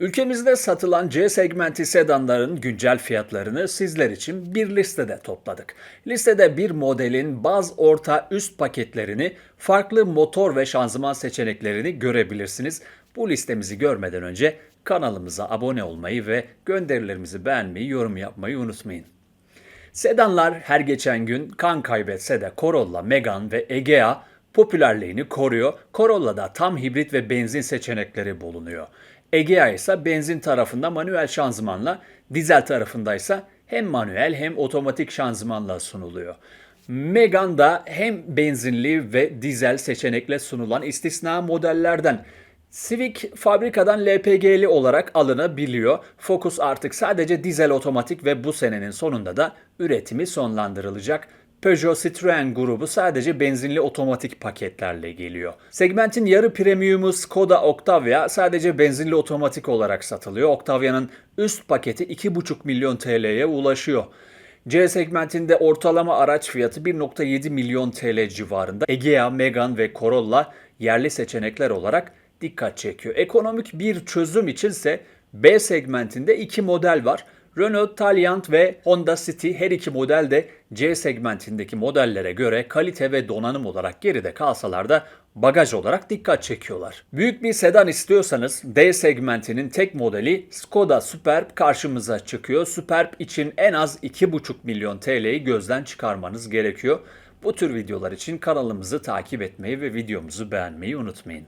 Ülkemizde satılan C segmenti sedanların güncel fiyatlarını sizler için bir listede topladık. Listede bir modelin baz orta üst paketlerini, farklı motor ve şanzıman seçeneklerini görebilirsiniz. Bu listemizi görmeden önce kanalımıza abone olmayı ve gönderilerimizi beğenmeyi, yorum yapmayı unutmayın. Sedanlar her geçen gün kan kaybetse de Corolla, Megane ve Egea popülerliğini koruyor. Corolla'da tam hibrit ve benzin seçenekleri bulunuyor. Egea ise benzin tarafında manuel şanzımanla, dizel tarafında ise hem manuel hem otomatik şanzımanla sunuluyor. Megane da hem benzinli ve dizel seçenekle sunulan istisna modellerden. Civic fabrikadan LPG'li olarak alınabiliyor. Focus artık sadece dizel otomatik ve bu senenin sonunda da üretimi sonlandırılacak. Peugeot Citroen grubu sadece benzinli otomatik paketlerle geliyor. Segmentin yarı premiumu Skoda Octavia sadece benzinli otomatik olarak satılıyor. Octavia'nın üst paketi 2,5 milyon TL'ye ulaşıyor. C segmentinde ortalama araç fiyatı 1.7 milyon TL civarında. Egea, Megane ve Corolla yerli seçenekler olarak dikkat çekiyor. Ekonomik bir çözüm içinse B segmentinde iki model var. Renault Taliant ve Honda City her iki model de C segmentindeki modellere göre kalite ve donanım olarak geride kalsalar da bagaj olarak dikkat çekiyorlar. Büyük bir sedan istiyorsanız D segmentinin tek modeli Skoda Superb karşımıza çıkıyor. Superb için en az 2,5 milyon TL'yi gözden çıkarmanız gerekiyor. Bu tür videolar için kanalımızı takip etmeyi ve videomuzu beğenmeyi unutmayın.